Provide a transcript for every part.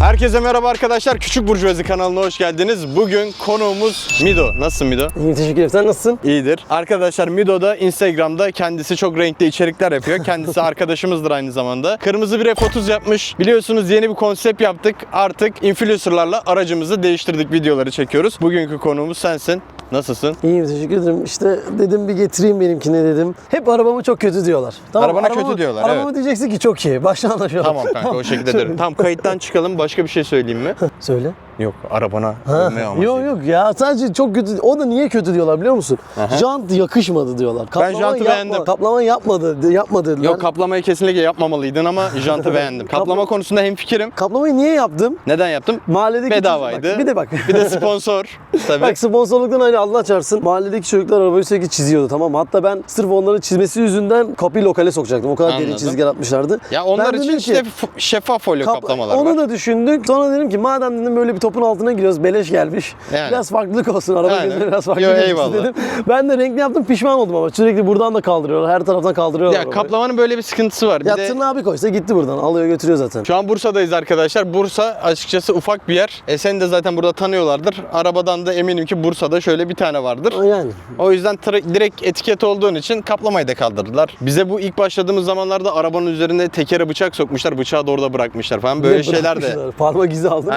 Herkese merhaba arkadaşlar. Küçük Burjuvazi kanalına hoş geldiniz. Bugün konuğumuz Mido. Nasılsın Mido? İyi teşekkür ederim. Sen nasılsın? İyidir. Arkadaşlar Mido da Instagram'da kendisi çok renkli içerikler yapıyor. Kendisi arkadaşımızdır aynı zamanda. Kırmızı bir F30 yapmış. Biliyorsunuz yeni bir konsept yaptık. Artık influencerlarla aracımızı değiştirdik. Videoları çekiyoruz. Bugünkü konuğumuz sensin. Nasılsın? İyiyim teşekkür ederim. İşte dedim bir getireyim benimkini dedim. Hep arabamı çok kötü diyorlar. Arabana arabamı- kötü diyorlar, Arabamı evet. diyeceksin ki çok iyi. Baştan anlaşalım. Tamam kanka o şekilde derim. Tamam kayıttan çıkalım. Başka bir şey söyleyeyim mi? Söyle. Yok arabana. Övme amacıyla. Yok yok ya sadece çok kötü. O da niye kötü diyorlar biliyor musun? Aha. Jant yakışmadı diyorlar. Kaplama jantı yapma, beğendim. Kaplama yapmadı, yapmadı dediler. Yok kaplamayı kesinlikle yapmamalıydın ama jantı beğendim. Kaplama konusunda hemfikirim. Kaplamayı niye yaptım? Neden yaptım? Mahalledeki Bedavaydı. Bak, bir de bak. Bir de sponsor. Tabii. Bak sponsorluktan hani Allah çarpsın mahalledeki çocuklar arabayı sürekli çiziyordu tamam? Hatta ben sırf onların çizmesi yüzünden kapıyı lokale sokacaktım. O kadar Anladım. derin çizgiler atmışlardı. ya onlar Ben için işte şeffaf folyo kap- kaplamalar Onu var. da düşündük. Sonra dedim ki madem dedim böyle bir topun altına giriyoruz beleş gelmiş. Yani. Biraz farklılık olsun. Araba Aynen. gözüne biraz farklı Yo, gözüksün eyvallah. dedim. Ben de renkli yaptım pişman oldum ama sürekli buradan da kaldırıyorlar. Her taraftan kaldırıyorlar. Ya arabayı. kaplamanın böyle bir sıkıntısı var. Bir Ya de tırnağı bir koysa gitti buradan. Alıyor götürüyor zaten. şu an Bursa'dayız arkadaşlar. Bursa açıkçası ufak bir yer. E seni de zaten burada tanıyorlardır. Arabadan da eminim ki Bursa'da şöyle bir tane vardır. Yani. O yüzden direkt etiket olduğun için kaplamayı da kaldırdılar. Bize bu ilk başladığımız zamanlarda arabanın üzerine tekere bıçak sokmuşlar. Bıçağı da orada bırakmışlar falan. Böyle şeyler de? Parmak izi aldın mı?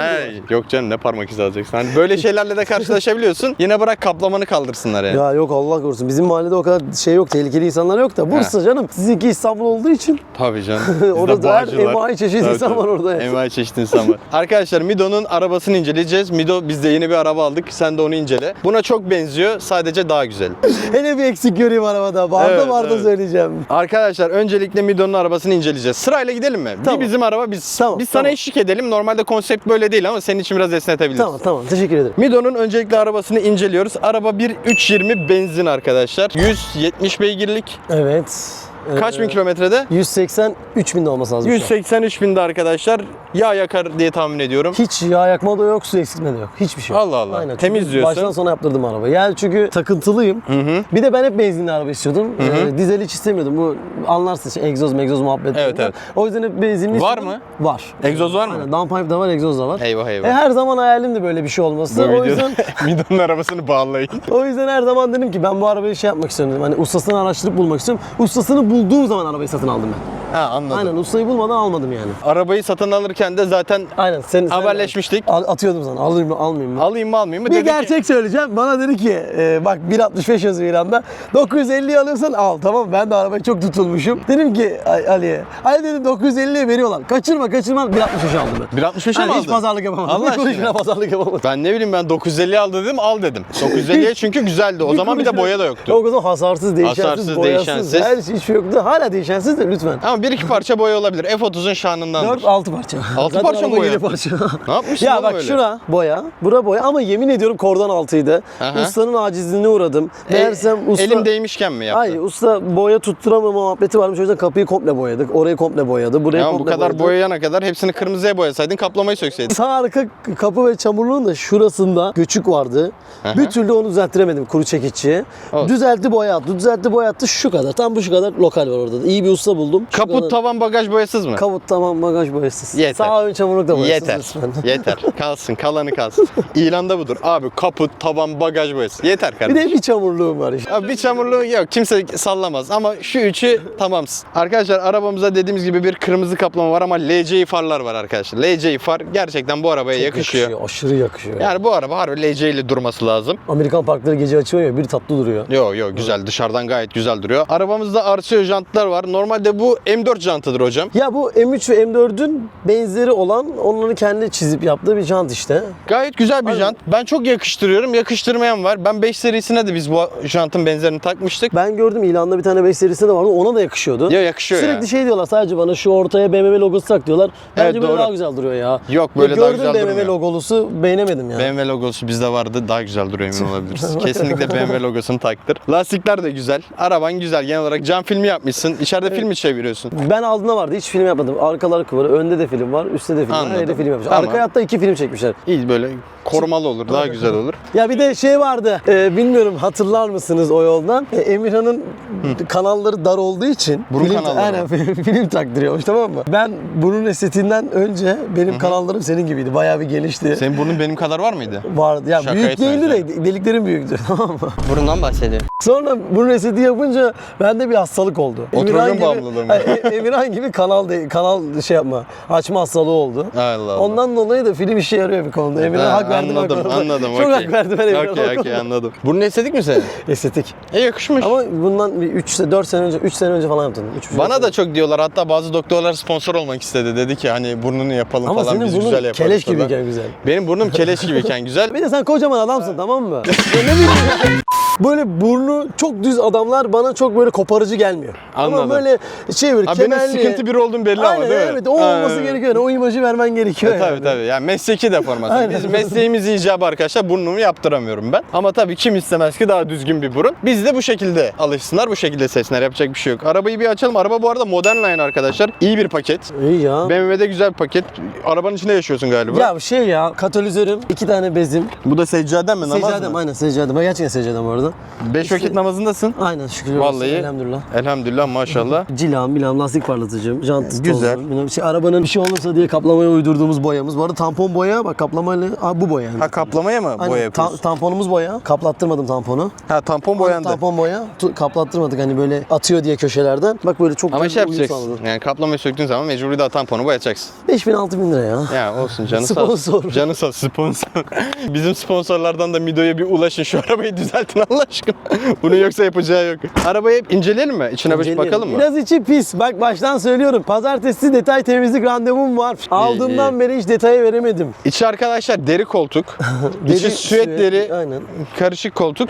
Yok canım ne parmak izi alacaksın. Hani böyle şeylerle de karşılaşabiliyorsun. Yine bırak kaplamanı kaldırsınlar yani. Ya yok Allah korusun. Bizim mahallede o kadar şey yok. Tehlikeli insanlar yok da. Bursa canım. Sizinki İstanbul olduğu için. Tabii canım. Orada da her envai çeşit Tabii, insan var orada. yani. Envai çeşit insan var. Arkadaşlar Mido'nun arabasını inceleyeceğiz. Mido biz de yeni bir araba aldık. Sen de onu incele. Buna çok benziyor. Sadece daha güzel. Hele bir eksik göreyim arabada. Barda Evet, barda evet. söyleyeceğim. Arkadaşlar öncelikle Mido'nun arabasını inceleyeceğiz. Sırayla gidelim mi? Tamam. Bir bizim araba biz. Tamam, biz sana tamam. eşlik edelim. Normalde konsept böyle değil ama senin için biraz esnetebiliriz. Tamam tamam teşekkür ederim. Mido'nun öncelikle arabasını inceliyoruz. Araba bir 320 benzin arkadaşlar. 170 beygirlik. Evet. Kaç Ee, bin kilometrede? 183 bin de olması lazım. şu an. 183 binde arkadaşlar. Yağ yakar diye tahmin ediyorum. Hiç yağ yakma da yok, su eksiltme de yok. Hiçbir şey yok. Allah Allah. Aynen. Temiz Çünkü diyorsun. Baştan sona yaptırdım arabayı. Yani çünkü takıntılıyım. Bir de ben hep benzinli araba istiyordum. Ee, dizel hiç istemiyordum. Bu anlarsın işte egzoz megzoz muhabbet. Evet, evet. O yüzden hep benzinli Var mı? Var. Egzoz var mı? Aynen. Downpipe de var, egzoz da var. Eyvah eyvah. E, her zaman hayalimdi böyle bir şey olması. Bu o yüzden Mido'nun arabasını bağlayın. o yüzden her zaman dedim ki ben bu arabayı şey yapmak istiyorum dedim. Hani ustasını araştırıp bulmak istiyorum. Ustasını bulduğum zaman arabayı satın aldım ben. Ha anladım. Aynen ustayı bulmadan almadım yani. Arabayı satın alırken de zaten Aynen sen, sen- haberleşmiştik. Al- atıyordum sana. Alayım mı almayayım mı? Alayım mı almayayım mı? Bir Dedi ki- gerçek söyleyeceğim. Bana dedi ki e, bak 1.65 yazıyor ilanda. 950 alırsan al tamam mı? Ben de arabaya çok tutulmuşum. Dedim ki Ali- Ali'ye. Ali dedim 950'ye veriyorlar. Kaçırma kaçırma 1.65 aldım ben. 1.65'e mi Hani hiç aldın? pazarlık yapamadım. Allah bir kuruşuna aşkına. pazarlık yapamadım. Ben ne bileyim ben 950 aldı dedim al dedim. 950'ye çünkü güzeldi. O zaman bir de kuruşuna- boya da yoktu. Yok o zaman hasarsız, değişensiz, Hasarsız, boyasız, değişensiz. her şey hiç şey yoktu. Hala değişensiz de lütfen. Ama bir iki parça boya olabilir. F30'un şanındandır. 4-6 parça. Altı Zaten parça mı araba boya yedi yaptın? parça. Ne yapmışsın Ya oğlum bak öyle? şura boya, bura boya ama yemin ediyorum kordan altıydı. Aha. Ustanın acizliğine uğradım. E, Meğersem usta... Elim değmişken mi yaptı? Hayır usta boya tutturamama muhabbeti varmış. O yüzden kapıyı komple boyadık. Orayı komple boyadı. Burayı Ya komple bu kadar boyadı. boyayana kadar hepsini kırmızıya boyasaydın kaplamayı sökseydin. Sağ arka kapı ve çamurluğun da şurasında göçük vardı. Aha. Bir türlü onu düzelttiremedim kuru çekiççiye. Olsun. Düzeltti boya attı. Düzeltti boya attı şu kadar. Tam bu şu kadar lokal var orada. da. İyi bir usta buldum. Şu kadar- Kaput, tavan, bagaj boyasız mı? Kavut tamam bagaj boyasız. Yeter. Sağ ön çamurluk da boyasız. Yeter. resmen. Yeter. Kalsın. Kalanı kalsın. İlanda budur. Abi kaput, tavan, bagaj boyası. Yeter Bir kardeşim. de bir çamurluğum var işte. Abi bir çamurluğu yok. Kimse sallamaz. Ama şu üçü tamamsın. Arkadaşlar arabamıza dediğimiz gibi bir kırmızı kaplama var ama LCI farlar var arkadaşlar. LCI far gerçekten bu arabaya yakışıyor. Aşırı yakışıyor. Yani bu araba harbi LCI ile durması lazım. Amerikan parkları gece açıyor ya bir tatlı duruyor. Yo yo güzel dışarıdan gayet güzel duruyor. Arabamızda Arceo jantlar var. Normalde bu M4 jantıdır hocam. Ya bu M3 ve M4'ün benzeri olan onları kendi çizip yaptığı bir jant işte. Gayet güzel bir Aynen. jant. Ben çok yakıştırıyorum. Yakıştırmayan var. Ben 5 serisine de biz bu jantın benzerini takmıştık. Ben gördüm ilanda bir tane 5 serisi de vardı ona da yakışıyordu. Ya yakışıyor Sürekli ya. şey diyorlar sadece bana şu ortaya BMW logosu tak diyorlar. Bence Evet, böyle doğru. daha güzel duruyor ya. Yok, böyle Ya daha gördüm güzel BMW durmuyor. logolusu beğenemedim ya. BMW logosu bizde vardı. Daha güzel duruyor emin olabiliriz. Kesinlikle BMW logosunu taktır. Lastikler de güzel. Araban güzel. Genel olarak cam filmi yapmışsın. İçeride filmi çeviriyorsun. Ben aldığında vardı hiç film yapmadım. Arkalar kıvırı, önde de film var, üstte de film var. Her Anladım. yerde film yapmışlar. Tamam. Arkaya hatta iki film çekmişler. İyi böyle korumalı olur. Daha güzel olur. Ya bir de şey vardı. e, bilmiyorum hatırlar mısınız o yoldan? E, Emirhan'ın kanalları dar olduğu için Burun film, kanalları aynen, film taktırıyormuş tamam mı? Ben burun estetiğinden önce benim kanallarım senin gibiydi. Bayağı bir genişti. Senin burnun benim kadar var mıydı? vardı. Ya Şaka büyük etmiyorsun değildi de deliklerim büyüktü tamam mı? Burundan bahsediyor. Sonra burun estetiği yapınca bende bir hastalık oldu. Otrojen bağımlılığı mı? E- Emirhan gibi kanal de- kanal şey yapma. Açma hastalığı oldu. Allah Allah. Ondan dolayı da film işe yarıyor bir konuda. Emirhan Ha, hak verdim o anladım, konuda. anladım. Çok okey. hak verdim ben Emirhan'a. Okey, okey, anladım. Burnun estetik mi senin? Estetik. E yakışmış. Ama bundan bir 3 4 sene önce 3 sene önce falan yaptım. Üç, Bana da çok diyorlar. Hatta bazı doktorlar sponsor olmak istedi. Dedi ki hani burnunu yapalım ama falan senin biz güzel yaparız keleş gibiyken güzel. Benim burnum keleş gibiyken güzel. Bir de sen kocaman adamsın tamam mı? Ne bileyim. Böyle burnu çok düz adamlar bana çok böyle koparıcı gelmiyor. Anladım. Ama böyle şey böyle benim kemerli. sıkıntı biri olduğum belli Aynen ama değil mi? evet o olması Ha. gerekiyor. Yani o imajı vermen gerekiyor. E, tabii yani. tabii. Yani mesleki deformasyon. Biz mesleğimiz icabı arkadaşlar burnumu yaptıramıyorum ben. Ama tabii kim istemez ki daha düzgün bir burun. Biz de bu şekilde alışsınlar, bu şekilde seçsinler. Yapacak bir şey yok. Arabayı bir açalım. Araba bu arada modern line arkadaşlar. İyi bir paket. İyi ya. BMW'de güzel bir paket. Arabanın içinde yaşıyorsun galiba. Ya şey ya katalizörüm, iki tane bezim. Bu da seccaden mi? Seccadem aynen seccadem. Ben gerçekten seccadem bu arada. Beş İşte- vakit namazındasın. Aynen şükürler olsun. Vallahi. Elhamdülillah. Elhamdülillah maşallah. Cilam, bilam, lastik parlatıcım, jant Güzel. tozlu, Şey, arabanın bir şey olursa diye kaplamaya uydurduğumuz boyamız. Bu arada tampon boya bak kaplamayla Aa, bu boya yani. Ha kaplamaya mı Aynen, boya ta- tamponumuz boya. Kaplattırmadım tamponu. ha tampon boyandı. Tampon boya. Tu- kaplattırmadık hani böyle atıyor diye köşelerden. Bak böyle çok Ama şey yapacaksın. Yani kaplamayı söktüğün zaman mecburi daha tamponu boyayacaksın. 5000 6000 lira ya. Ya olsun canı sağ olsun. Sponsor. Canı sağ olsun, sponsor. Bizim sponsorlardan da Mido'ya bir ulaşın şu arabayı düzeltin Allah aşkına. Bunu yoksa yapacağı yok. Arabayı hep inceleyelim mi? İçine bir İnceleyelim. bakalım mı? Biraz içi pis. Bak baştan söylüyorum. Pazartesi detay temizlik randevum var. Aldığımdan iyi. beri hiç detayı veremedim. İçi arkadaşlar deri koltuk. Deri, İçi süet deri Aynen. karışık koltuk.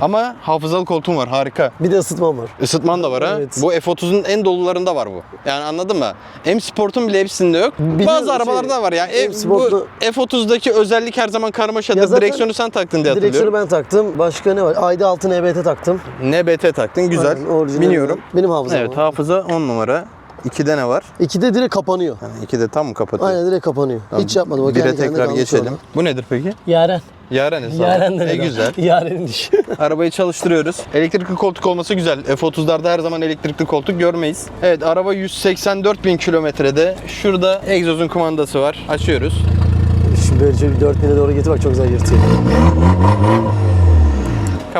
Ama hafızalı koltuğum var harika. Bir de ısıtmam var. Isıtman da var ha. Evet. Bu F30'un en dolularında var bu. Yani anladın mı? M Sport'un bile hepsinde yok. De Bazı şey, arabalarda var ya. M E, bu Sport'ta- F30'daki özellik her zaman karmaşadır. Ya Direksiyonu sen taktın diye Direksiyonu hatırlıyorum. ben taktım. Başka ne var? Ayda altı NBT taktım. NBT taktın güzel. Aynen, orijinal. Biniyorum. Benim hafızam Evet var. hafıza 10 numara. 2'de ne var? İkide direkt kapanıyor. Ha, 2'de tam mı kapatıyor? Aynen direkt kapanıyor. Hiç yapmadım. O Bire tekrar geçelim. orada. Bu nedir peki? Yaren. Yaren hesabı. Yaren de E neden? güzel. Yaren'in dişi. Arabayı çalıştırıyoruz. Elektrikli koltuk olması güzel. F30'larda her zaman elektrikli koltuk görmeyiz. Evet araba 184 bin kilometrede. Şurada egzozun kumandası var. Açıyoruz. Şimdi böyle şöyle bir 4000'e doğru getir bak çok güzel yırtıyor.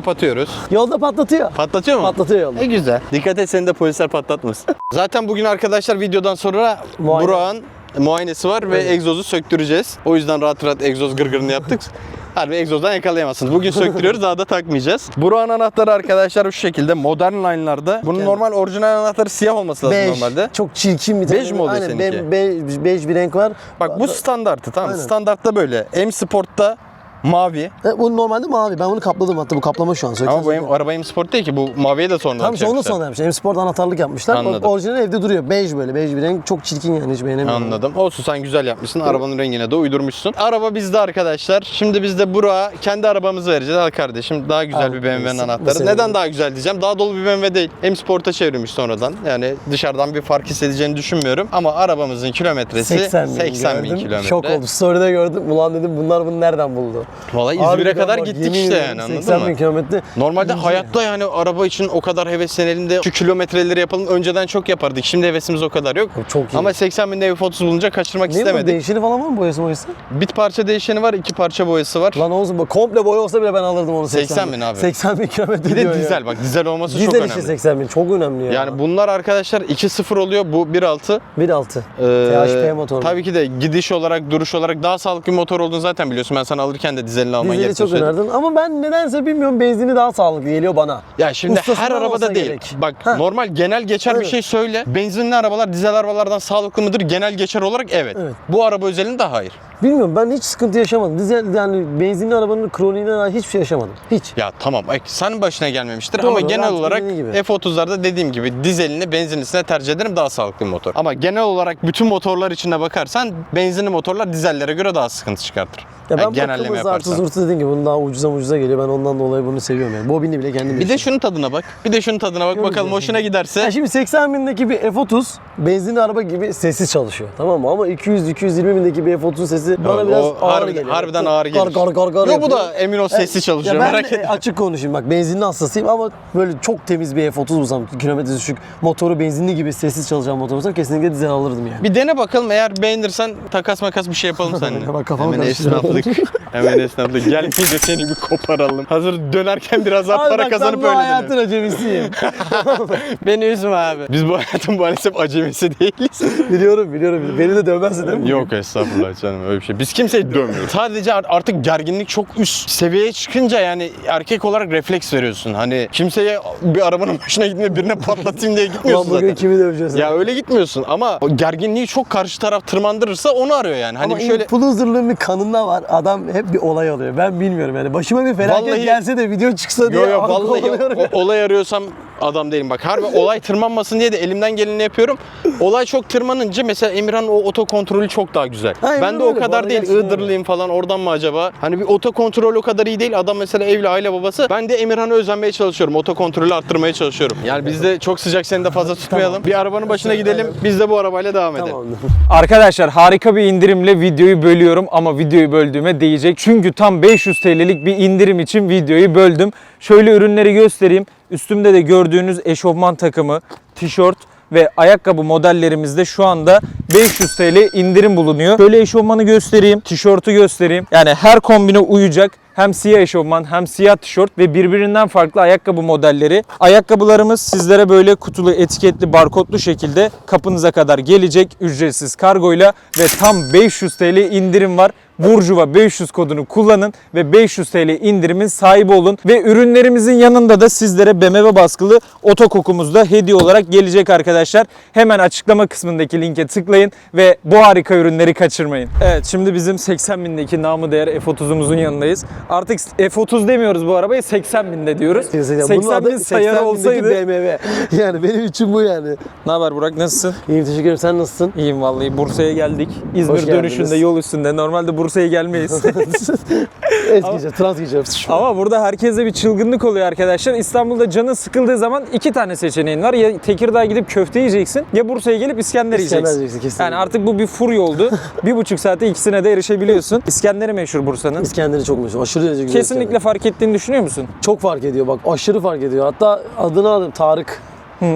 Kapatıyoruz. Yolda patlatıyor. Patlatıyor mu? Patlatıyor yolda. E güzel. Dikkat et seni de polisler patlatmasın. Zaten bugün arkadaşlar videodan sonra Muayene. Burak'ın muayenesi var ve egzozu söktüreceğiz. O yüzden rahat rahat egzoz gırgırını yaptık. Harbi egzozdan yakalayamazsınız. Bugün söktürüyoruz daha da takmayacağız. Burak'ın anahtarı arkadaşlar şu şekilde modern line'larda. Bunun normal orijinal anahtarı siyah olması lazım Bej. normalde. Çok çirkin bir tane. Bej mi oluyor Aynen, seninki? be- bej, bej bir renk var. Bak bu standartı tamam. Aynen. Standartta böyle. M Sport'ta mavi. E, bu normalde mavi. Ben bunu kapladım hatta bu kaplama şu an. Ama Sökeceğiz. bu M, araba M Sport değil ki. Bu maviye de sonradan işte onu çekmişler. sonra yapmışlar. M Sport anahtarlık yapmışlar. O- Anladım. Orijinal evde duruyor. Bej böyle. Bej bir renk. Çok çirkin yani hiç beğenemiyorum. Anladım. Olsun sen güzel yapmışsın. Arabanın rengine de uydurmuşsun. Araba bizde arkadaşlar. Şimdi biz de Burak'a kendi arabamızı vereceğiz. Al kardeşim daha güzel Al, bir BMW'nin anahtarı. Neden daha güzel diyeceğim. Daha dolu bir BMW değil. M Sport'a çevrilmiş sonradan. Yani dışarıdan bir fark hissedeceğini düşünmüyorum. Ama arabamızın kilometresi 80 bin, 80 bin gördüm. kilometre. Şok oldum. Story'de gördüm. Ulan dedim bunlar bunu nereden buldu? Vallahi İzmir'e Harbiden kadar bak, gittik yemin işte ederim yani anladın 80 mı? bin kilometre. Normalde İnce. hayatta yani araba için o kadar heveslenelim de şu kilometreleri yapalım. Önceden çok yapardık. Şimdi hevesimiz o kadar yok. Çok iyi. Ama 80 binde F30 bulunca kaçırmak Ne bu istemedik. değişeni falan var mı boyası boyası? Bit parça değişeni var, iki parça boyası var. Lan olsun bak komple boya olsa bile ben alırdım onu 80, 80 bin abi. 80 bin kilometre Bir diyor de ya. dizel bak dizel olması çok Dizel önemli. işte 80 bin çok önemli ya. Yani bunlar arkadaşlar 2.0 oluyor bu 1.6. 1.6. Ee, THP motor. Tabii ki de gidiş olarak duruş olarak daha sağlıklı bir motor olduğunu zaten biliyorsun. Ben sana alırken de dizelini alman Dizeli çok söyledim. önerdim ama ben nedense bilmiyorum benzini daha sağlıklı geliyor bana. Ya şimdi Ustasından her arabada olsa değil. gerek. Bak Ha. normal genel geçer bir Evet. şey söyle. Benzinli arabalar dizel arabalardan sağlıklı mıdır? Genel geçer olarak evet. Evet. Bu araba özelinde hayır. Bilmiyorum ben hiç sıkıntı yaşamadım. Dizel yani benzinli arabanın kroniğine dair hiçbir şey yaşamadım. Hiç. Ya tamam senin başına gelmemiştir Doğru, ama genel olarak dediği gibi. F30'larda dediğim gibi dizelini benzinlisine tercih ederim daha sağlıklı bir motor. Ama genel olarak bütün motorlar içine bakarsan benzinli motorlar dizellere göre daha sıkıntı çıkartır. Ya ben Yani genelleme bakımı zartı yaparsan. zurtu dediğim gibi bunun daha ucuza ucuza geliyor. Ben ondan dolayı bunu seviyorum yani. Bobini bile kendim Bir de yaşıyorum. şunun tadına bak. Bir de şunun tadına bak bakalım hoşuna giderse. Ya şimdi 80 bindeki bir F30 benzinli araba gibi sessiz çalışıyor. Tamam mı? Ama 200-220 bindeki bir F30'un sesi sesi bana Evet, biraz ağır harbi- geliyor. harbiden ağır gelir. Gar gar gar gar Yo bu da emin ol sessiz çalışıyor Ya ben merak etme. açık konuşayım bak benzinli hastasıyım ama böyle çok temiz bir F30 bulsam kilometre düşük motoru benzinli gibi sessiz çalışan motor bulsam kesinlikle dizel alırdım yani. Bir dene bakalım eğer beğenirsen takas makas bir şey yapalım seninle. Bak kafamı Hemen esnaflık. Hemen esnaflık. Gel bir de seni bir koparalım. Hazır dönerken biraz daha Abi para bak, kazanıp öyle hayatın dönelim. acemisiyim. Beni üzme abi. Biz bu hayatın maalesef acemisi değiliz. biliyorum biliyorum. Beni de dövmezsin değil mi? Yok estağfurullah canım öyle bir şey. Biz kimseyi dövmüyoruz. Sadece art- artık gerginlik çok üst seviyeye çıkınca yani erkek olarak refleks veriyorsun. Hani kimseye bir arabanın başına gitme birine patlatayım diye Ulan gitmiyorsun bugün zaten. kimi döveceğiz? Ya öyle gitmiyorsun ama o gerginliği çok karşı taraf tırmandırırsa onu arıyor yani. Hani Ama şöyle influencerlığın bir kanında var. Adam hep bir olay alıyor. Ben bilmiyorum yani. Başıma bir felaket Vallahi- gelse de video çıksa diye Yo yo arka vallahi oluyorum. o- olay arıyorsam adam değilim. Bak harbi olay tırmanmasın diye de elimden geleni yapıyorum. Olay çok tırmanınca mesela Emirhan o oto kontrolü çok daha güzel. Aynen ben de öyle, o kadar değil. Iğdırlıyım falan oradan mı acaba? Hani bir oto kontrol o kadar iyi değil. Adam mesela evli aile babası. Ben de Emirhan'a özenmeye çalışıyorum. Oto kontrolü arttırmaya çalışıyorum. Yani biz de çok sıcak seni de fazla tutmayalım. Bir arabanın başına gidelim. Biz de bu arabayla devam edelim. Tamamdır. Arkadaşlar harika bir indirimle videoyu bölüyorum ama videoyu böldüğüme değecek. Çünkü tam 500 TL'lik bir indirim için videoyu böldüm. Şöyle ürünleri göstereyim. Üstümde de gördüğünüz eşofman takımı, tişört ve ayakkabı modellerimizde şu anda 500 TL indirim bulunuyor. Şöyle eşofmanı göstereyim, tişörtü göstereyim. Yani her kombine uyacak. Hem siyah eşofman hem siyah tişört ve birbirinden farklı ayakkabı modelleri. Ayakkabılarımız sizlere böyle kutulu, etiketli, barkodlu şekilde kapınıza kadar gelecek ücretsiz kargoyla ve tam 500 TL indirim var. Burjuva 500 kodunu kullanın ve 500 TL indirimin sahibi olun. Ve ürünlerimizin yanında da sizlere BMW baskılı otokokumuz da hediye olarak gelecek arkadaşlar. Hemen açıklama kısmındaki linke tıklayın ve bu harika ürünleri kaçırmayın. Evet şimdi bizim 80 bindeki namı değer F30'umuzun yanındayız. Artık F30 demiyoruz bu arabaya 80 binde diyoruz. 80 bin sayarı olsaydı. BMW. Yani benim için bu yani. Ne haber Burak nasılsın? İyiyim teşekkür ederim. Sen nasılsın? İyiyim vallahi Bursa'ya geldik. İzmir dönüşünde yol üstünde. Normalde Bursa'ya gelmeyiz. es geçeceğim, trans geçeceğim. Ama burada herkese bir çılgınlık oluyor arkadaşlar. İstanbul'da canın sıkıldığı zaman iki tane seçeneğin var. Ya Tekirdağ'a gidip köfte yiyeceksin ya Bursa'ya gelip İskender, İskender yiyeceksin. yiyeceksin, kesinlikle. Yani artık bu bir furya oldu. bir buçuk saate ikisine de erişebiliyorsun. İskender'i meşhur Bursa'nın. İskender'i çok meşhur. Aşırı derece güzel Kesinlikle İskender. fark ettiğini düşünüyor musun? Çok fark ediyor bak. Aşırı fark ediyor. Hatta adını aldım Tarık.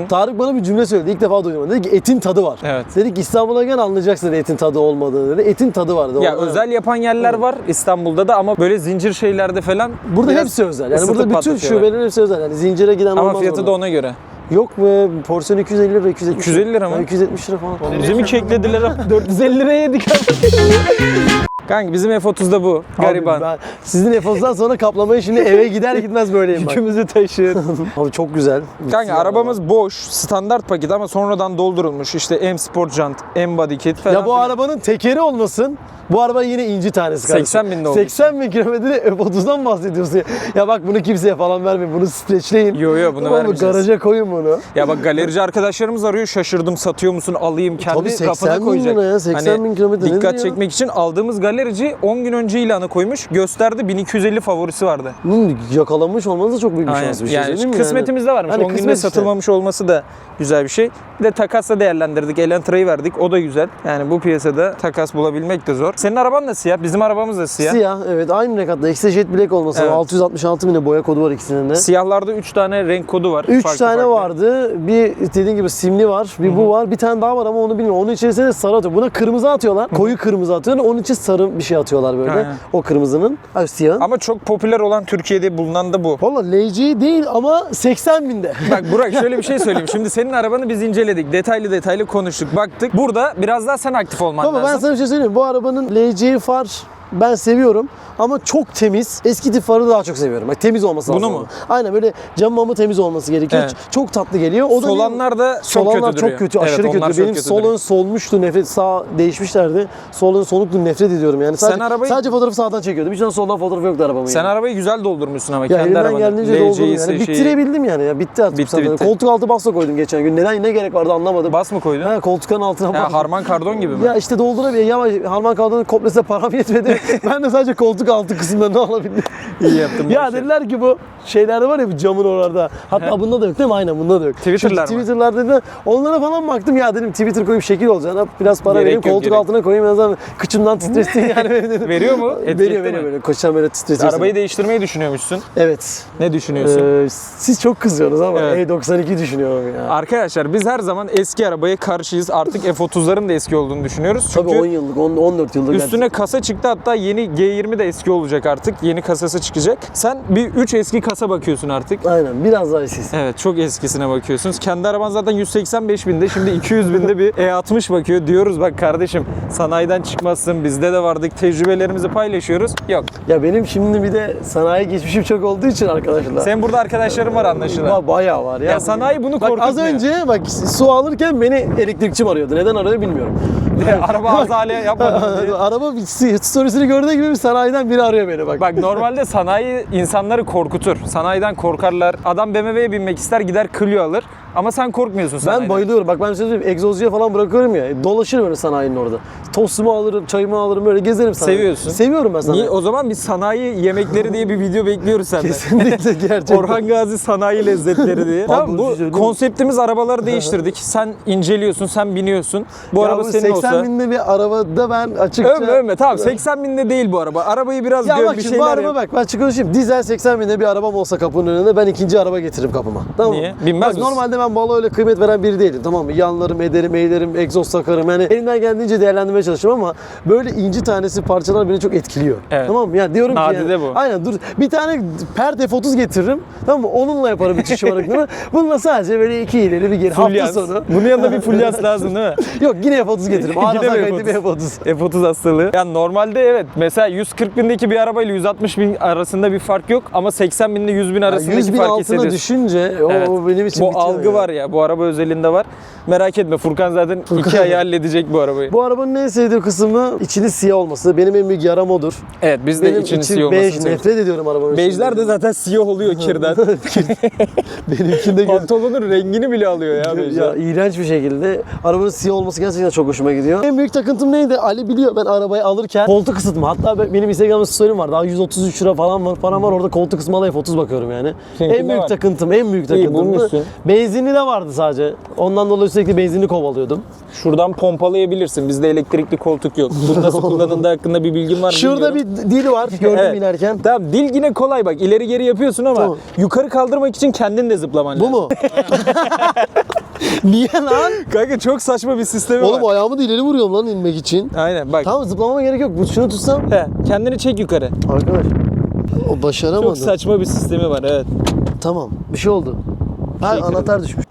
Tarık bana bir cümle söyledi. İlk defa duydum. Dedi ki etin tadı var. Evet. Dedi ki İstanbul'a gel anlayacaksın etin tadı olmadığını dedi. Etin tadı var dedi. Ya Ondan- özel yapan yerler var İstanbul'da da ama böyle zincir şeylerde falan Burada hepsi özel. Yani burada bütün şubelerin hepsi özel. Yani zincire giden Ama olmaz fiyatı burada. da ona göre. Yok be porsiyon 250 lira 270 250 lira mı? Ha, 270 lira falan. Bizi mi keklediler? 450 liraya yedik Kanka bizim F30'da bu. Abi Gariban. ben sizin Efos'tan sonra kaplamayı şimdi eve gider gitmez böyleyim bak. Yükümüzü taşır. Abi çok güzel. Kanka arabamız boş, standart paket ama sonradan doldurulmuş. İşte M Sport jant, M body kit falan. Ya bu filan. arabanın tekeri olmasın. Bu araba yine inci tanesi kardeşim. 80 binde olmuş. 80 bin kilometre F30'dan bahsediyorsun. Ya. ya bak bunu kimseye falan vermeyin. Bunu streçleyin. Yo yo bunu Tamam vermeyeceğiz. Garaja koyun bunu. Ya bak galerici arkadaşlarımız arıyor şaşırdım satıyor musun alayım kendi Tabii 80 kafana bin koyacak. Hani ya, 80 bin kilometre Dikkat çekmek için aldığımız galerici 10 gün önce ilanı koymuş gösterdi 1250 favorisi vardı. Bunun yakalamış olmanız da çok büyük bir Aynen. şans bir şey. yani söyleyeyim mi kısmetimizde varmış. Hani 10 günde işte. satılmamış olması da güzel bir şey. Bir de takasla değerlendirdik. Elantra'yı verdik. O da güzel. Yani bu piyasada takas bulabilmek de zor. Senin araban da siyah. Bizim arabamız da siyah. Siyah evet aynı rekatta. Exejet Black olması Evet. 666 bine boya kodu var ikisinin de. Siyahlarda 3 tane renk kodu var. 3 Farklı tane farklı. vardı. Bir dediğin gibi simli var. Bir bu var. Bir tane daha var ama onu bilmiyorum. Onun içerisine de sarı atıyor. Buna kırmızı atıyorlar. Koyu kırmızı atıyorlar. Onun için sarı bir şey atıyorlar böyle. Aynen. O kırmızının. Ay siyahın. Ama çok popüler olan Türkiye'de bulunan da bu. Valla LG değil ama 80 binde. Bak Burak şöyle bir şey söyleyeyim. Şimdi senin arabanı biz inceledik. Detaylı detaylı konuştuk. Baktık. Burada biraz daha sen aktif olman Ama ben lazım. sana bir şey söyleyeyim. Bu arabanın LG far ben seviyorum ama çok temiz. Eski tip farı daha çok seviyorum. Bak temiz olması Bunu lazım. mu? ama. Aynen böyle cam mamı temiz olması gerekiyor. Evet. Çok tatlı geliyor. O da Solanlar da çok Solanlar kötü duruyor. çok kötü, Evet, aşırı kötü. Benim kötü sol duruyor. ön solmuştu, nefret sağ değişmişlerdi. Sol ön soluktu, nefret ediyorum yani. Sadece, arabayı- sadece fotoğrafı sağdan çekiyordum. Hiç tane soldan fotoğrafı yoktu arabamın. Sen yani. arabayı güzel doldurmuşsun ama ya kendi arabanı. geldiğince doldurdum yani. Bitirebildim yani. Ya bitti artık. Bitti, Zaten. bitti. Koltuk altı basla koydum geçen gün. Neden ne gerek vardı anlamadım. Bas mı koydun? Ha, koltukların altına bas. Harman kardon gibi mi? Ya işte doldurabiliyor. Ya Harman kaldığında komplese param yetmedi. ben de sadece koltuk altı kısımlarını alabildim. İyi yaptın. ya dediler ki bu şeylerde var ya bu camın oralarda. Hatta bunda da yok değil mi? Aynen bunda da yok. Twitter'lar mı? Twitter'lar dedi. Onlara falan baktım ya dedim Twitter koyup şekil olacağına biraz para Gerek vereyim yok, koltuk gerek. altına koyayım en azından kıçımdan titresin yani dedim. Veriyor mu? Etkili veriyor mi? veriyor veriyor. Koşacağım böyle titretiyorsun. Arabayı değiştirmeyi düşünüyormuşsun. Evet. Ne düşünüyorsun? Ee, siz çok kızıyorsunuz ama Evet. E92 düşünüyorum ya. Arkadaşlar biz her zaman eski arabaya karşıyız. Artık F30'ların da eski olduğunu düşünüyoruz. Tabii Çünkü 10 yıllık, 10, 14 yıllık. üstüne kasa çıktı hatta yeni G20 de eski olacak artık. Yeni kasası çıkacak. Sen bir 3 eski kasa bakıyorsun artık. Aynen biraz daha eskisi. Evet çok eskisine bakıyorsunuz. Kendi araban zaten 185 binde şimdi 200 binde bir E60 bakıyor. Diyoruz bak kardeşim sanayiden çıkmazsın bizde de vardık tecrübelerimizi paylaşıyoruz. Yok. Ya benim şimdi bir de sanayi geçmişim çok olduğu için arkadaşlar. Sen burada arkadaşların var anlaşılan. Ba- bayağı var ya. Ya sanayi bunu Bak az önce bak su alırken beni elektrikçim arıyordu. Neden arıyor bilmiyorum. Araba azaliye yapmadın diye. Araba storiesini gördüğü gibi bir sanayiden biri arıyor beni bak. Bak normalde sanayi insanları korkutur. Sanayiden korkarlar. Adam BMW'ye binmek ister gider Clio alır. Ama sen korkmuyorsun ben sanayiden. bayılıyorum. Bak ben size söyleyeyim. Egzozcuya falan bırakıyorum ya. Dolaşırım böyle sanayinin orada. Tostumu alırım, çayımı alırım böyle gezerim sanayi. Seviyorsun. Seviyorum ben sanayi. Niye? O zaman bir sanayi yemekleri diye bir video bekliyoruz senden. Kesinlikle gerçekten. Orhan Gazi sanayi lezzetleri diye. tamam bu bir şey konseptimiz arabaları değiştirdik. sen inceliyorsun, sen biniyorsun. Bu Ya araba bu senin 80 olsa. binde bir arabada ben açıkça... Övme övme tamam 80 binde değil bu araba. Arabayı biraz Ya göm bak bir şimdi bu şeyler araba yap. bak ben açık konuşayım. Dizel 80 binde bir arabam olsa kapının önünde ben ikinci araba getiririm kapıma. Tamam mı? Niye? Binmez Bak, misin? Normalde ben bala öyle kıymet veren biri değilim tamam mı? Yanlarım, ederim, eğlerim, egzoz takarım. Yani elimden geldiğince değerlendirmeye çalışıyorum ama böyle inci tanesi parçalar beni çok etkiliyor. Evet. Tamam mı? Ya diyorum ki Nadide yani, bu. Aynen dur. Bir tane Pert F30 getiririm. Tamam mı? Onunla yaparım bir şımarıklığını. Bununla sadece böyle iki ileri bir geri Full hafta sonu. Bunun yanında bir full lazım değil mi? Yok yine F30 getiririm. Mi kayıtlı bir F30? F30. F30 hastalığı. Yani normalde evet mesela 140 bindeki bir arabayla 160 bin arasında bir fark yok ama 80 binle 100 bin arasındaki 100 bin fark altına hissediyorsun. düşünce o Evet. benim için bu algı var ya bu araba özelinde var. Merak etme Furkan zaten iki ayı halledecek bu arabayı. Bu arabanın en sevdiğim kısmı içinin siyah olması. Benim en büyük yaram odur. Evet biz de Benim içinin içim siyah bej, olmasını seviyoruz. nefret ediyorum arabanın Bejler de zaten siyah oluyor kirden. Benimkinde gör- Pantolonun rengini bile alıyor ya ya bejler. iğrenç bir şekilde. Arabanın siyah olması gerçekten çok hoşuma gidiyor. En büyük takıntım neydi? Ali biliyor ben arabayı alırken koltuk ısıtma. Hatta ben- benim Instagram'da story'im var. Daha 133 lira falan var. Param var orada koltuk ısıtmalı F30 bakıyorum yani. Seninkinde en büyük var. takıntım, en büyük takıntım. bulmuşsun. Benzinli de vardı sadece. Ondan dolayı sürekli benzinli kovalıyordum. Şuradan pompalayabilirsin. Bizde elektrikli koltuk yok. Bu nasıl kullanıldığı hakkında bir bilgin var mı Şurada bilmiyorum. bir dil var gördüm Evet. inerken. Tamam dil yine kolay bak. İleri geri yapıyorsun ama Tamam. yukarı kaldırmak için kendin de zıplaman Bu lazım. mu? Niye lan? Kanka çok saçma bir sistemi Oğlum var. ayağımı da ileri vuruyorum lan inmek için. Aynen bak. Tamam zıplamama gerek yok. Bu şunu tutsam. He, kendini çek yukarı. Arkadaş. O Çok başaramadı. saçma bir sistemi var evet. Tamam. Bir şey oldu. Ha, anahtar düşmüş.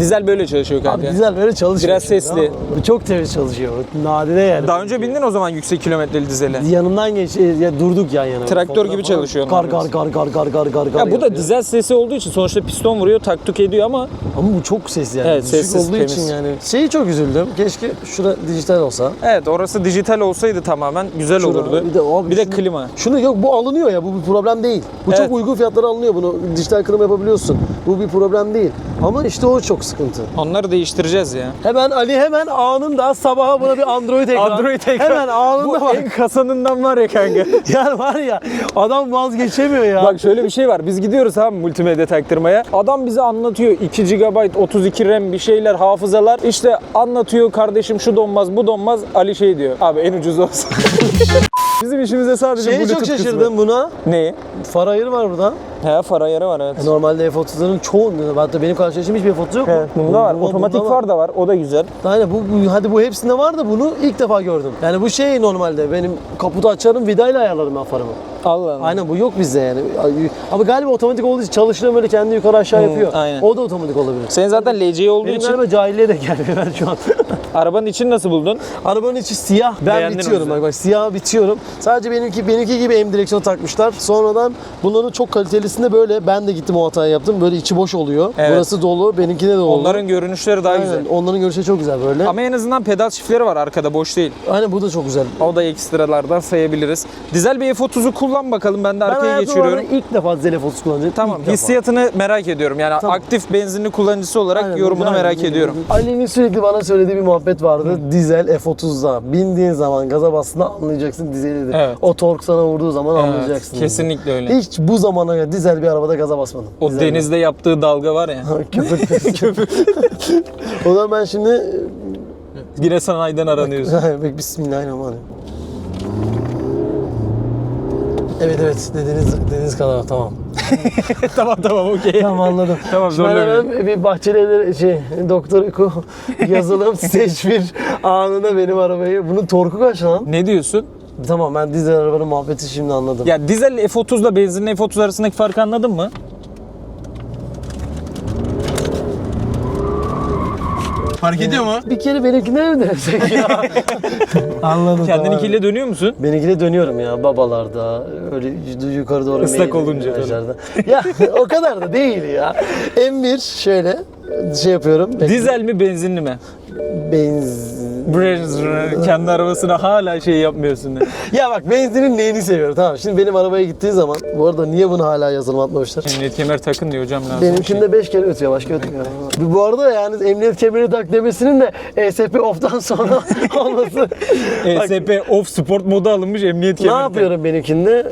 Dizel böyle çalışıyor kanka. Abi dizel böyle çalışıyor. Biraz sesli. Bu çok temiz çalışıyor. Nadide yani. Daha önce bindin o zaman yüksek kilometreli dizele. Yanımdan geç, ya durduk yan yana. Traktör Fotoğraf gibi çalışıyor gar gar gar gar gar gar gar Ya bu da dizel sesi olduğu için sonuçta piston vuruyor, taktuk ediyor ama Ama bu çok sesli yani. Evet, Düşük sessiz, olduğu temiz. için yani. Şeyi çok üzüldüm. Keşke şura dijital olsa. evet orası dijital olsaydı tamamen güzel Şura, olurdu. bir de abi bir de şunu- klima. Şunu yok bu alınıyor ya bu bir problem değil. Bu Evet. çok uygun fiyatlara alınıyor bunu dijital klima yapabiliyorsun. Bu bir problem değil. Ama işte o çok sıkıntı. Onları değiştireceğiz ya. Hemen Ali hemen anında sabaha buna bir Android ekran. Android ekran. Hemen anında Bu bak. en kasanından var ya kanka. Yani var ya adam vazgeçemiyor ya. Bak şöyle bir şey var. Biz gidiyoruz abi multimedya taktırmaya. Adam bize anlatıyor 2 GB 32 RAM bir şeyler hafızalar. İşte anlatıyor kardeşim şu donmaz bu donmaz. Ali şey diyor. Abi en ucuz olsun. Bizim işimize sadece Şeye Bluetooth çok kısmı. şaşırdım buna. Neyi? Far ayarı var burada. He far ayarı var evet. Normalde F30'ların çoğunda hatta benim karşılaştığım hiçbir F30 yok mu? Evet, bunda var. Otomatik bunda far da var. O da güzel. Aynen bu, bu hadi bu hepsinde var da bunu ilk defa gördüm. Yani bu şey normalde benim kaputu açarım vidayla ayarlarım ben farımı. Allah Allah. Aynen bu yok bizde yani. Ama galiba otomatik olduğu için çalıştığım böyle kendi yukarı aşağı yapıyor. aynen. O da otomatik olabilir. Senin zaten LC olduğu Benim için galiba cahilliğe de gelmiyor ben şu an. Arabanın içini nasıl buldun? Arabanın içi siyah. Ben Beğendin bitiyorum bak bak siyah bitiyorum. Sadece benimki benimki gibi M direksiyonu takmışlar. Sonradan bunların çok kalitelisinde böyle ben de gittim o hatayı yaptım. Böyle içi boş oluyor. Evet. Burası dolu, benimkine de dolu. Onların görünüşleri daha Aynen, güzel. Onların görüşleri çok güzel böyle. Ama en azından pedal çiftleri var arkada boş değil. Aynen bu da çok güzel. O da ekstralardan sayabiliriz. Dizel bir F30'u kullan bakalım ben de Ben arkaya hayatım geçiriyorum. boyunca ilk defa Zelefos kullanacağım. Tamam İlk defa. hissiyatını merak ediyorum. Yani Tamam. aktif benzinli kullanıcısı olarak Aynen, yorumunu aynen, merak aynen. ediyorum. Ali'nin sürekli bana söylediği bir muhabbet muhabbet vardı. Dizel F30'da bindiğin zaman gaza bastığında anlayacaksın dizeli de. Evet. O tork sana vurduğu zaman Evet, anlayacaksın. kesinlikle öyle. Hiç bu zamana kadar dizel bir arabada gaza basmadım. O Dizel denizde yaptığı dalga var ya. Köpük. Köpük. o zaman ben şimdi Yine sanayiden aranıyorsun. Bek Bismillahirrahmanirrahim. Evet evet dediğiniz dediğiniz kadar tamam. tamam tamam okey. Tamam anladım. Tamam, Şimdi ben hemen bir bahçeli evleri- şey doktor Eko yazılım stage bir anında benim arabayı bunun torku kaç lan? Ne diyorsun? Tamam ben dizel arabanın muhabbeti şimdi anladım. Ya dizel F30 ile benzinli F30 arasındaki farkı anladın mı? Fark ediyor mu? Bir kere benimkine mi denesek ya? anladım Kendininkiyle dönüyor musun? Benimkine dönüyorum ya babalarda öyle yukarı doğru Islak olunca virajlarda. ya o kadar da değil ya. M1 şöyle şey yapıyorum. Dizel mi benzinli mi? Benzin. Kendi arabasına hala şey yapmıyorsun. de. Ya bak benzinin neyini seviyorum tamam. Şimdi benim arabaya gittiği zaman bu arada niye bunu hala yazılım atmamışlar? Emniyet kemer takın diyor hocam lazım. Benimkinde 5 kere ötüyor başka ötmüyor. Bu arada yani emniyet kemeri tak demesinin de ESP off'tan sonra olması. ESP off sport modu alınmış emniyet ne kemeri. yapıyorum benimkinde?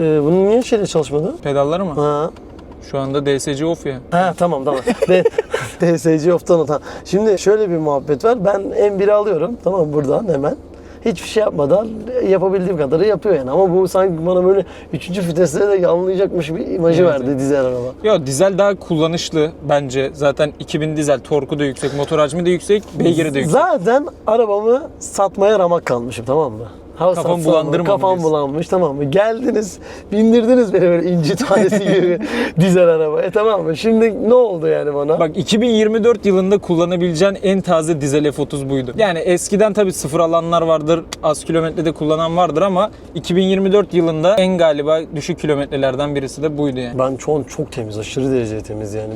Ee, bunun niye şeyle çalışmadı? Pedalları mı? Ha. Şu anda DSC off ya. Ha tamam tamam. D- DSC off'tan o tamam. Şimdi şöyle bir muhabbet var. Ben M1'i alıyorum tamam buradan hemen. Hiçbir şey yapmadan yapabildiğim kadarı yapıyor yani. Ama bu sanki bana böyle üçüncü viteste de yanlayacakmış bir imajı Evet, verdi evet. dizel araba. Ya dizel daha kullanışlı bence. Zaten 2000 dizel torku da yüksek, motor hacmi de yüksek, beygiri de yüksek. Zaten arabamı satmaya ramak kalmışım tamam mı? Ha, Kafam bulandırma mı Kafam diyorsun? bulanmış tamam mı? Geldiniz, bindirdiniz beni böyle inci tanesi gibi dizel araba. E tamam mı? Şimdi ne oldu yani bana? Bak 2024 yılında kullanabileceğin en taze dizel F30 buydu. Yani eskiden tabii sıfır alanlar vardır, az kilometrede kullanan vardır ama 2024 yılında en galiba düşük kilometrelerden birisi de buydu yani. Ben çok çok temiz, aşırı derecede temiz yani.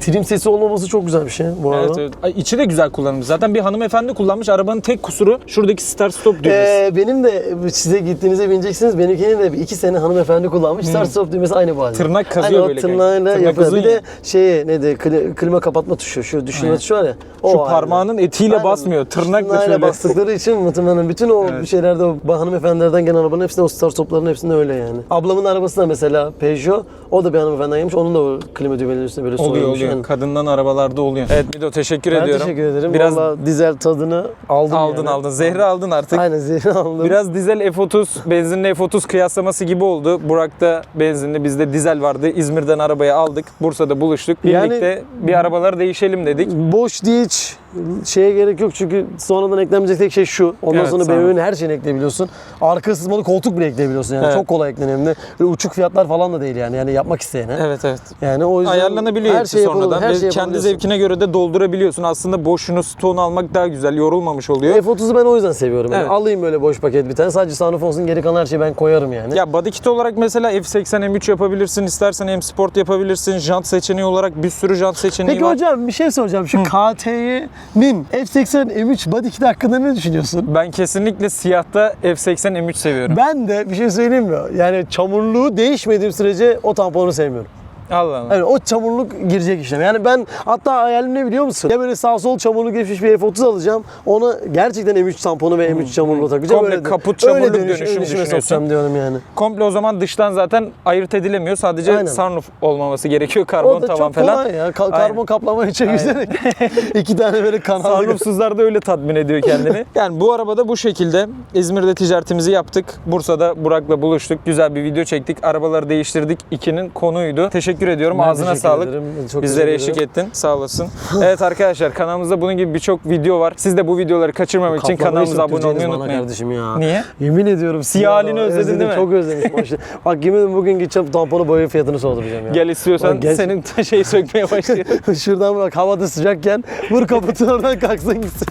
Trim sesi olmaması çok güzel bir şey bu arada. Evet, evet. Ay, İçi de güzel kullanılmış. Zaten bir hanımefendi kullanmış. Arabanın tek kusuru şuradaki start stop düğmesi. Ee, benim de size gittiğinizde bineceksiniz. Benimkinin de bir iki sene hanımefendi kullanmış. Start stop düğmesi aynı bu halde. Tırnak kazıyor Hani böyle tırnağıyla. Tırnak yapıyor. Bir de şey ne de kli- klima kapatma tuşu, şu düşürme Evet. tuşu var ya. O Şu halde. parmağının etiyle Aynen. basmıyor. Tırnakla şöyle. bastıkları için muhtemelen bütün o Evet. şeylerde o hanımefendilerden gelen arabanın hepsinde o start stopların hepsinde öyle yani. Ablamın arabası da mesela Peugeot. O da bir hanımefendiden gelmiş. Onun da o klima düğmelerinin üstüne böyle Oluyor soyulmuş. oluyor. Yani. Kadından arabalarda oluyor. Evet Mido teşekkür Ben ediyorum. teşekkür ederim. Biraz Valla dizel tadını aldım aldın yani. aldın. Zehri aldın artık. Aynen zehri aldım. Biraz dizel F30, benzinli F30 kıyaslaması gibi oldu. Burak'ta benzinli, bizde dizel vardı. İzmir'den arabayı aldık. Bursa'da buluştuk. Yani- Birlikte bir arabalar değişelim dedik. Boş diye hiç şeye gerek yok çünkü sonradan eklenmeyecek tek şey şu. Ondan Evet, sonra. BMW'nin her şeyini ekleyebiliyorsun. Arka ısıtmalı koltuk bile ekleyebiliyorsun yani. Evet. Çok kolay de. Böyle uçuk fiyatlar falan da değil yani. Yani yapmak isteyene. Evet evet. Yani o yüzden Ayarlanabiliyor her şey sonradan. her şey kendi zevkine göre de doldurabiliyorsun. Aslında boşunu, stoğunu almak daha güzel. Yorulmamış oluyor. F30'u ben o yüzden seviyorum. Yani. Evet. Alayım böyle boş paket bir tane. Sadece sunroof olsun geri kalan her şeyi ben koyarım yani. Ya body kit olarak mesela F80 M3 yapabilirsin. istersen M Sport yapabilirsin. Jant seçeneği olarak bir sürü jant seçeneği Peki var. hocam bir şey soracağım. Şu KT'nin F80 M3 body kit hakkında ne düşünüyorsun? Ben kesinlikle siyahta F80 M3 seviyorum. Ben de bir şey söyleyeyim mi? Yani çamurluğu değişmediğim sürece o tamponu sevmiyorum. Allah Allah. Yani o çamurluk girecek işlem. Yani ben hatta hayalim ne biliyor musun? Ya böyle sağ sol çamurluk geçmiş bir F30 alacağım. Ona gerçekten M3 tamponu ve M3 çamurluğu takacağım. Komple Öyle- kaput öyle çamurluk dönüş- dönüşüm düşünüyorsun. diyorum yani. Komple o zaman dıştan zaten ayırt edilemiyor. Sadece Aynen. sunroof olmaması gerekiyor. Karbon O da tavan çok falan. kolay ya. Ka- Aynen. karbon kaplama çekecek. İki tane böyle kanal. Sunroofsuzlar da öyle tatmin ediyor kendini. yani bu arabada bu şekilde İzmir'de ticaretimizi yaptık. Bursa'da Burak'la buluştuk. Güzel bir video çektik. Arabaları değiştirdik. İkinin konuydu. Teşekkür ediyorum. Ben Ağzına teşekkür sağlık. ederim. Çok Bizlere teşekkür eşlik ettin. Sağ olasın. evet arkadaşlar kanalımızda bunun gibi birçok video var. Siz de bu videoları kaçırmamak için kanalımıza abone olmayı unutmayın. kardeşim ya. Niye? Yemin ediyorum Siyah halini özledin özledim, değil mi? Çok özlemişim. Bak, yemin ederim bugün gideceğim tamponu boya fiyatını sorduracağım ya. Gel istiyorsan gel- senin şey sökmeye başlayalım. Şuradan bak havada sıcakken vur kaputun oradan kalksın gitsin.